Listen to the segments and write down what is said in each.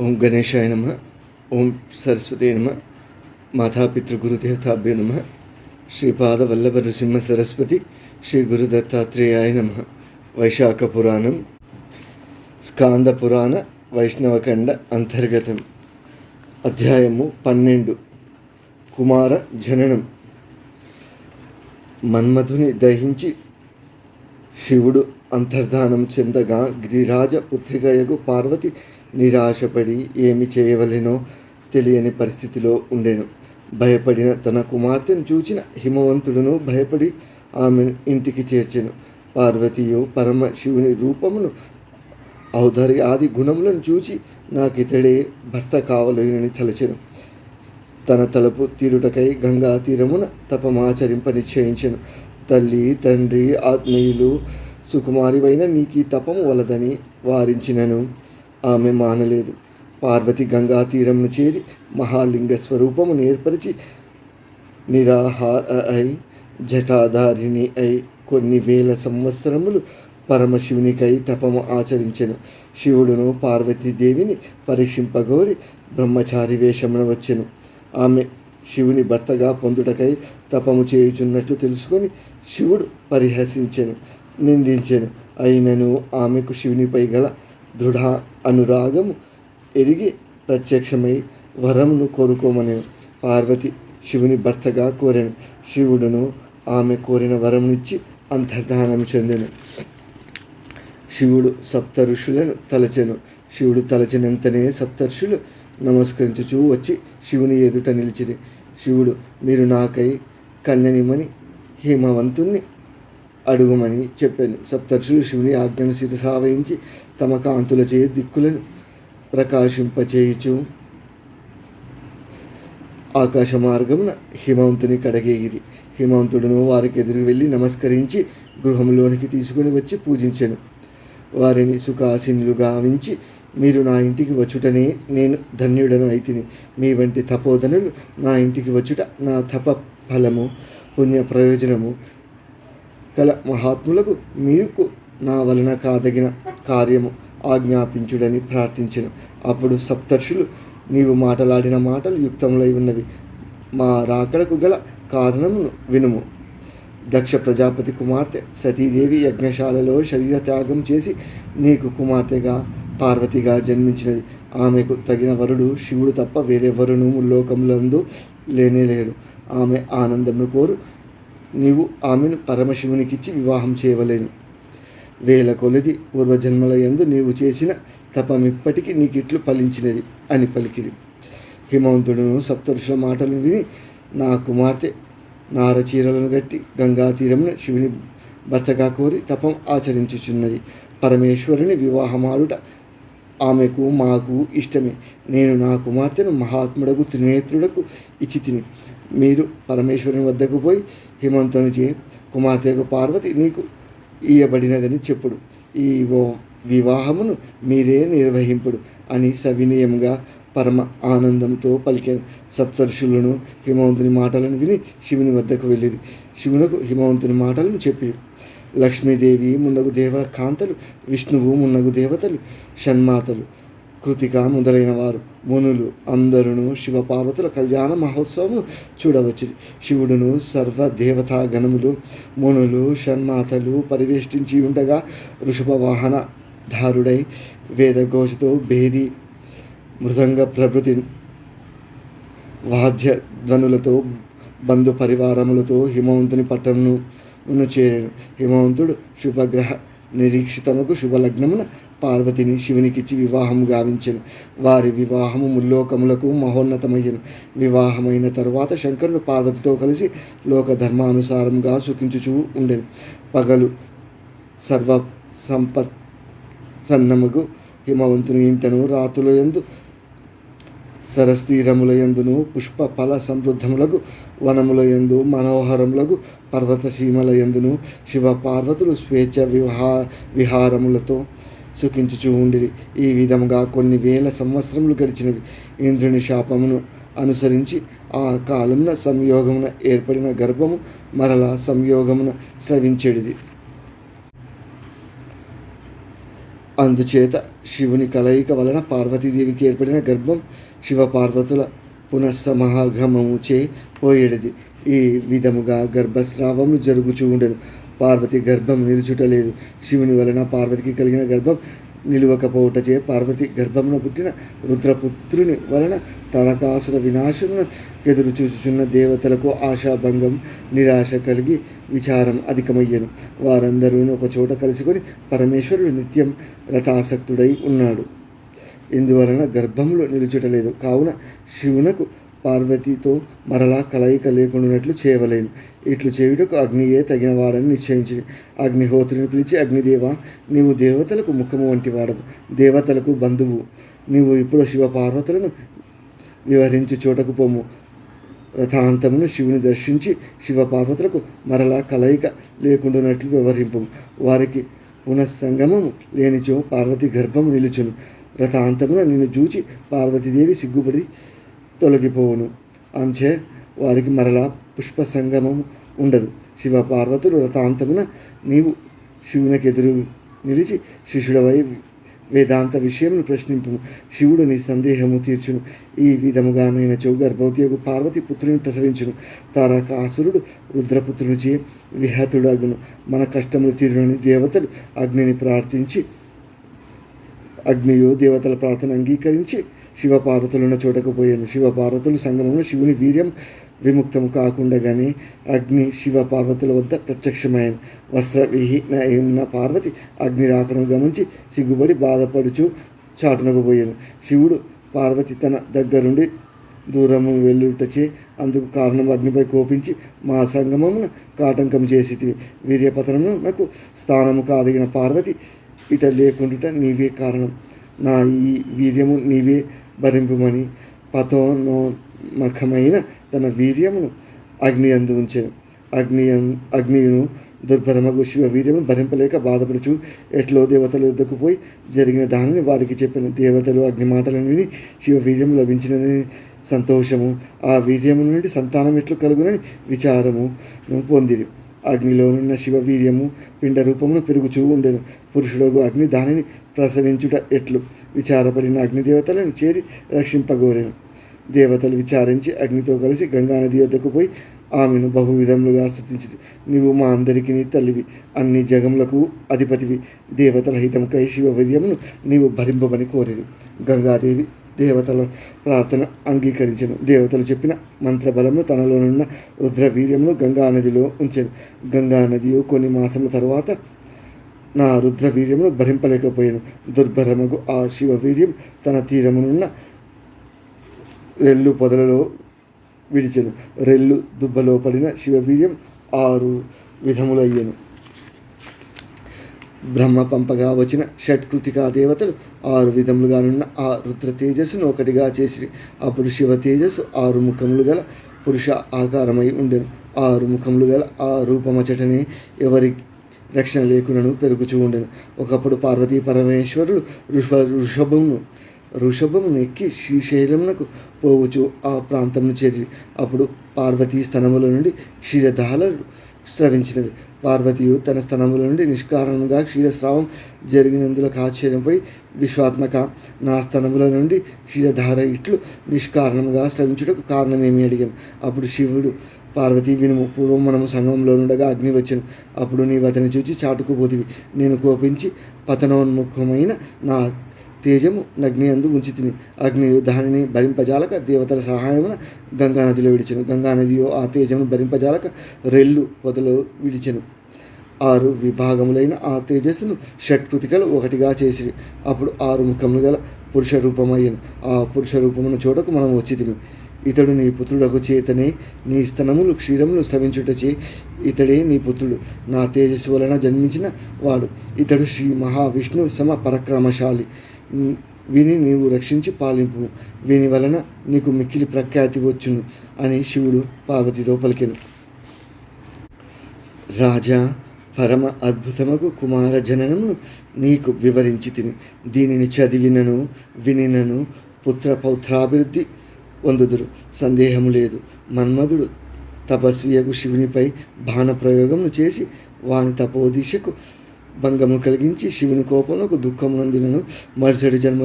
ఓం గణేశాయ నమ. ఓం సరస్వతి నమ. మాతాపితృగురుదేవతాభ్యో నమ. శ్రీపాద వల్లభ నృసింహ సరస్వతి శ్రీ గురుదత్తాత్రేయాయ నమ. వైశాఖ పురాణం స్కాంద పురాణ వైష్ణవఖండ అంతర్గతం. అధ్యాయము పన్నెండు. కుమార జననం. మన్మధుని దహించి శివుడు అంతర్ధానం చెందగా గిరిరాజ పుత్రికయగు పార్వతి నిరాశపడి ఏమి చేయవలెనో తెలియని పరిస్థితిలో ఉండెను. భయపడిన తన కుమార్తెను చూచిన హిమవంతుడును భయపడి ఆమెను ఇంటికి చేర్చెను. పార్వతీయు పరమ శివుని రూపమును ఔదార్య ఆది గుణములను చూచి నాకితడే భర్త కావలేనని తలచెను. తన తలపు తీరుటకై గంగా తీరమున తపమాచరింప నిశ్చయించెను. తల్లి తండ్రి ఆత్మీయులు సుకుమారివైన నీకు ఈ తపము వలదని వారించినను. ఆమె మానలేదు. పార్వతి గంగా తీరంను చేరి మహాలింగ స్వరూపమును ఏర్పరిచి నిరాహార అయి జటాధారిణి అయి కొన్ని వేల సంవత్సరములు పరమశివునికై తపము ఆచరించెను. శివుడును పార్వతీదేవిని పరీక్షింపగోరి బ్రహ్మచారి వేషమున వచ్చెను. ఆమె శివుని భర్తగా పొందుటకై తపము చేయుచున్నట్లు తెలుసుకొని శివుడు పరిహసించెను నిందించెను. అయినను ఆమెకు శివునిపై గల దృఢ అనురాగము ఎరిగి ప్రత్యక్షమై వరమును కోరుకోమని పార్వతి శివుని భర్తగా కోరాను. శివుడును ఆమె కోరిన వరమునిచ్చి అంతర్ధానం చెందెను. శివుడు సప్త ఋషులను తలచెను. శివుడు తలచినంతనే సప్తర్షులు నమస్కరించుచూ వచ్చి శివుని ఎదుట నిలిచిరి. శివుడు మీరు నాకై కన్యనిమని హిమవంతుణ్ణి అడుగుమని చెప్పాను. సప్తర్షులు శివుని ఆజ్ఞను శిరసావహించి తమ కాంతుల చే దిక్కులను ప్రకాశింపచేయుచు ఆకాశ మార్గమున హిమవంతుని కడగేగిరి హిమవంతుడును వారికి ఎదురు వెళ్ళి నమస్కరించి గృహంలోనికి తీసుకుని వచ్చి పూజించాను. వారిని సుఖాసీనులు గావించి మీరు నా ఇంటికి వచ్చుటనే నేను ధన్యుడను అయితిని. మీ వంటి తపోధనులు నా ఇంటికి వచ్చుట నా తప ఫలము పుణ్య ప్రయోజనము గల మహాత్ములకు మీకు నా వలన కాదగిన కార్యము ఆజ్ఞాపించుడని ప్రార్థించను. అప్పుడు సప్తర్షులు నీవు మాటలాడిన మాటలు యుక్తములై ఉన్నవి. మా రాకడకు గల కారణమును వినుము. దక్ష ప్రజాపతి కుమార్తె సతీదేవి యజ్ఞశాలలో శరీర త్యాగం చేసి నీకు కుమార్తెగా పార్వతిగా జన్మించినది. ఆమెకు తగిన వరుడు శివుడు తప్ప వేరెవరును లోకములందు లేనేలేరు ఆమె ఆనందమును కోరు. నీవు ఆమెను పరమశివునికిచ్చి వివాహం చేయవలేను. వేల కొలది పూర్వజన్మల యందు నీవు చేసిన తపమిప్పటికీ నీకిట్లు ఫలించినది అని పలికిరి. హిమవంతుడును సప్తరుషుల మాటలు విని నా కుమార్తె నార చీరలను గట్టి గంగా తీరమున శివుని భర్తగా కోరి తపం ఆచరించుచున్నది. పరమేశ్వరుని వివాహమాడుట ఆమెకు మాకు ఇష్టమే. నేను నా కుమార్తెను మహాత్ముడకు త్రినేత్రుడకు ఇచ్చి తిని. మీరు పరమేశ్వరుని వద్దకు పోయి హిమంతుని చే కుమార్తెకు పార్వతి నీకు ఇయ్యబడినదని చెప్పుడు. ఈ వివాహమును మీరే నిర్వహింపుడు అని సవినయంగా పరమ ఆనందంతో పలికాను. సప్తర్షులను హిమవంతుని మాటలను విని శివుని వద్దకు వెళ్ళిరి. శివునకు హిమవంతుని మాటలను చెప్పి లక్ష్మీదేవి మున్నగు దేవ కాంతలు విష్ణువు మున్నగు దేవతలు షణ్మాతలు కృతిక మొదలైన వారు మునులు అందరును శివపార్వతుల కళ్యాణ మహోత్సవము చూడవచ్చు శివుడును సర్వ దేవతా గణములు మునులు షణ్మాతలు పరివేష్టించి ఉండగా వృషభ వాహన ధారుడై వేదఘోషతో భేది మృదంగ ప్రభృతి వాద్య ధ్వనులతో బంధు పరివారములతో హిమవంతుని ను చేరాడు హిమవంతుడు శుభగ్రహ నిరీక్షితముకు శుభలగ్నమున పార్వతిని శివునికిచ్చి వివాహము గావించెను. వారి వివాహము ముల్లోకములకు మహోన్నతమయ్యను. వివాహమైన తరువాత శంకరుడు పార్వతితో కలిసి లోక ధర్మానుసారంగా సుఖించుచూ ఉండెను. పగలు సర్వ సంపత్ సన్నముగు హిమవంతుని ఇంటను రాతుల ఎందు సరస్తీరములయందును పుష్ప ఫల సమృద్ధములకు వనములయందు మనోహరములకు పర్వత సీమలయందును శివ పార్వతులు స్వేచ్ఛ విహా విహారములతో సుఖించుచూ ఉండిరి. ఈ విధముగా కొన్ని వేల సంవత్సరములు గడిచినవి. ఇంద్రుని శాపమును అనుసరించి ఆ కాలమున సంయోగమున ఏర్పడిన గర్భము మరలా సంయోగమున స్రవించేడిది. అందుచేత శివుని కలయిక వలన పార్వతీదేవికి ఏర్పడిన గర్భం శివపార్వతుల పునఃసమాగమము చే పోయేడిది. ఈ విధముగా గర్భస్రావము జరుగుచూ ఉండెను. పార్వతి గర్భం నిలుచుటలేదు. శివుని వలన పార్వతికి కలిగిన గర్భం నిలువకపోవటచే పార్వతి గర్భమున పుట్టిన రుద్రపుత్రుని వలన తారకాసుర వినాశమును ఎదురు చూచుచున్న దేవతలకు ఆశాభంగం నిరాశ కలిగి విచారం అధికమయ్యను. వారందరూ ఒక చోట కలుసుకొని పరమేశ్వరుడు నిత్యం రథాసక్తుడై ఉన్నాడు. ఇందువలన గర్భంలో నిలుచుటలేదు కావున శివునకు పార్వతితో మరలా కలయిక లేకుండానట్లు చేయవలేను. ఇట్లు చేయుటకు అగ్నియే తగిన వాడని నిశ్చయించి అగ్నిహోత్రుని పిలిచి అగ్నిదేవ నీవు దేవతలకు ముఖము వంటి వాడవు దేవతలకు బంధువు. నీవు ఇప్పుడు శివ పార్వతులను వివరించు చోటకు పోము. రథాంతమును శివుని దర్శించి శివ పార్వతులకు మరలా కలయిక లేకుండానట్లు వివరింపు వారికి పునఃసంగమము లేనిచో పార్వతి గర్భం నిలుచును. రథాంతమున నిన్ను చూచి పార్వతీదేవి సిగ్గుపడి తొలగిపోవును. అంచే వారికి మరలా పుష్ప సంగమం ఉండదు. శివ పార్వతులు రథాంతమున నీవు శివునికి ఎదురు నిలిచి శిష్యుడవై వేదాంత విషయమును ప్రశ్నింపు శివుడు నీ సందేహము తీర్చును. ఈ విధముగా నైనచో గర్భవతి పార్వతి పుత్రుని ప్రసవించును. తారకాసురుడు రుద్రపుత్రునిచే విహతుడగును. మన కష్టములు తీరునని దేవతలు అగ్నిని ప్రార్థించి అగ్నియు దేవతల ప్రార్థన అంగీకరించి శివపార్వతులను చోటకు పోయాను శివపార్వతులు సంగమంలో శివుని వీర్యం విముక్తం కాకుండగానే అగ్ని శివ పార్వతుల వద్ద ప్రత్యక్షమైన వస్త్రవిహీన పార్వతి అగ్ని రాకను గమనించి సిగ్గుపడి బాధపడుచు చాటునకు పోయాను. శివుడు పార్వతి తన దగ్గరుండి దూరము వెళ్ళుటచే అందుకు కారణం అగ్నిపై కోపించి మా సంగమమున కాటంకం చేసి వీర్యపతనము నాకు స్థానము కాదగిన పార్వతి ఇట లేకుండుట నీవే కారణం. నా ఈ వీర్యము నీవే భరింపుమని పతోన్మఖమైన తన వీర్యమును అగ్ని అందు ఉంచాను. అగ్ని అగ్నియును దుర్భరమగు శివ వీర్యము భరింపలేక బాధపడుచు ఎట్లో దేవతల యుద్ధకు పోయి జరిగిన దానిని వారికి చెప్పిన దేవతలు అగ్ని మాటలను విని శివ వీర్యం లభించినదని సంతోషము. ఆ వీర్యము నుండి సంతానం ఎట్లు కలుగునని విచారము పొందిరి. అగ్నిలోనున్న శివ వీర్యము పిండ రూపమును పెరుగుచూ ఉండెను. పురుషుడు అగ్ని దానిని ప్రసవించుట ఎట్లు? విచారపడిన అగ్నిదేవతలను చేరి రక్షింపగోరెను. దేవతలు విచారించి అగ్నితో కలిసి గంగానది వద్దకు పోయి ఆమెను బహు విధములుగా స్థుతించింది నీవు మా అందరికీ నీ తల్లివి అన్ని జగములకు అధిపతివి. దేవతల హితముకై శివవీర్యమును నీవు భరింపమని కోరేది గంగాదేవి దేవతల ప్రార్థన అంగీకరించను. దేవతలు చెప్పిన మంత్రబలము తనలోనున్న రుద్రవీర్యమును గంగా నదిలో ఉంచాను. గంగా నది కొన్ని మాసముల తర్వాత నా రుద్రవీర్యమును భరింపలేకపోయాను. దుర్భరముగు ఆ శివవీర్యం తన తీరమునున్న రెల్లు పొదలలో విడిచెను. రెల్లు దుబ్బలో పడిన శివవీర్యం ఆరు విధములయ్యను. బ్రహ్మ పంపగా వచ్చిన షట్కృతికా దేవతలు ఆరు విధములుగానున్న ఆ రుద్ర తేజస్సును ఒకటిగా చేసిరి. అప్పుడు శివ తేజస్సు ఆరు ముఖములు గల పురుష ఆకారమై ఉండెను. ఆరు ముఖములు గల ఆ రూపమచటనే ఎవరి రక్షణ లేకునను పెరుగుచూ ఉండెను. ఒకప్పుడు పార్వతీ పరమేశ్వరులు ఋషభ ఋషభమును ఋషభమును ఎక్కి శ్రీశైలమునకు పోవచ్చు ఆ ప్రాంతమును చేరి అప్పుడు పార్వతీ స్థనముల నుండి క్షీరధారలు స్రవించినవి. పార్వతియు తన స్థనముల నుండి నిష్కారణంగా క్షీరస్రావం జరిగినందులకు ఆశ్చర్యపడి విశ్వాత్మక నా స్థనముల నుండి క్షీరధార ఇట్లు నిష్కారణంగా స్రవించుటకు కారణమేమి అడిగాను. అప్పుడు శివుడు పార్వతి వినుము. పూర్వం మనము సంఘంలో ఉండగా అగ్ని వచ్చాను. అప్పుడు నీవు అతని చూచి చాటుకుపోతివి నేను కోపించి పతనోన్ముఖమైన నా తేజము నగ్ని అందు ఉంచి తిని అగ్నియు దానిని భరింపజాలక దేవతల సహాయమున గంగానదిలో విడిచెను. గంగానదియో ఆ తేజమును భరింపజాలక రెల్లు పొదలో విడిచెను. ఆరు విభాగములైన ఆ తేజస్సును షట్కృతికలు ఒకటిగా చేసి అప్పుడు ఆరు ముఖములు గల పురుష రూపమయ్యను ఆ పురుష రూపమున చోటకు మనం వచ్చి తిని ఇతడు నీ పుత్రుడకు చేతనే నీ స్తనములు క్షీరములు స్తవించుటచే ఇతడే నీ పుత్రుడు. నా తేజస్సు వలన జన్మించిన వాడు. ఇతడు శ్రీ మహావిష్ణు సమ పరాక్రమశాలి విని నీవు రక్షించి పాలింపు. వీని వలన నీకు మిక్కిలి ప్రఖ్యాతి వచ్చును అని శివుడు పార్వతితో పలికెను. రాజా పరమ అద్భుతముకు కుమార జననమును నీకు వివరించి తిని. దీనిని చదివినను వినినను పుత్ర పౌత్రాభివృద్ధి పొందుదురు సందేహము లేదు. మన్మధుడు తపస్వియకు శివునిపై బాణప్రయోగమును చేసి వాని తపోదిశకు భంగము కలిగించి శివుని కోపమునకు దుఃఖము నందినను మరుసటి జన్మ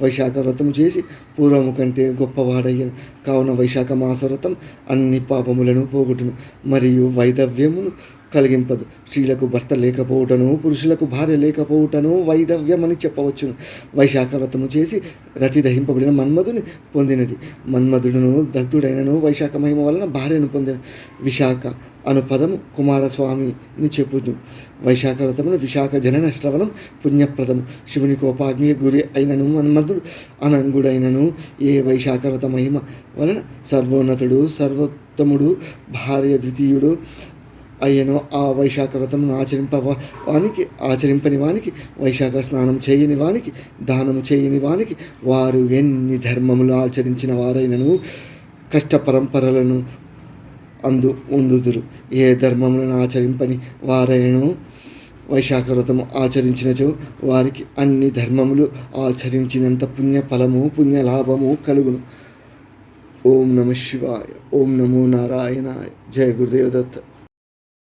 వైశాఖ వ్రతం చేసి పూర్వము కంటే గొప్పవాడయ్యను. కావున వైశాఖ మాస వ్రతం అన్ని పాపములను పోగొట్టును. మరియు వైదవ్యమును కలిగింపదు. స్త్రీలకు భర్త లేకపోవటను పురుషులకు భార్య లేకపోవటను వైధవ్యమని చెప్పవచ్చును. వైశాఖ వ్రతము చేసి రతి దహింపబడిన మన్మధుని పొందినది. మన్మధుడును దగ్ధుడైనను వైశాఖ మహిమ వలన భార్యను పొందిన విశాఖ అను పదము కుమారస్వామిని చెప్పుదు వైశాఖ వ్రతమును విశాఖ జనన శ్రవణం పుణ్యప్రదము. శివుని కోపాగ్ని గురి అయినను మన్మధుడు అనంగుడైనను ఏ వైశాఖ వ్రత మహిమ వలన సర్వోన్నతుడు సర్వోత్తముడు భార్య ద్వితీయుడు అయ్యనో ఆ వైశాఖ వ్రతమును ఆచరింప వానికి ఆచరింపని వానికి వైశాఖ స్నానం చేయని వానికి దానము చేయని వానికి వారు ఎన్ని ధర్మములు ఆచరించిన వారైనను కష్ట పరంపరలను అందు ఉందుదురు ఏ ధర్మములను ఆచరింపని వారైనను వైశాఖ వ్రతము ఆచరించినచో వారికి అన్ని ధర్మములు ఆచరించినంత పుణ్య ఫలము పుణ్య లాభము కలుగును. ఓం నమ శివాయ. ఓం నమో నారాయణాయ. జయ గురుదేవదత్త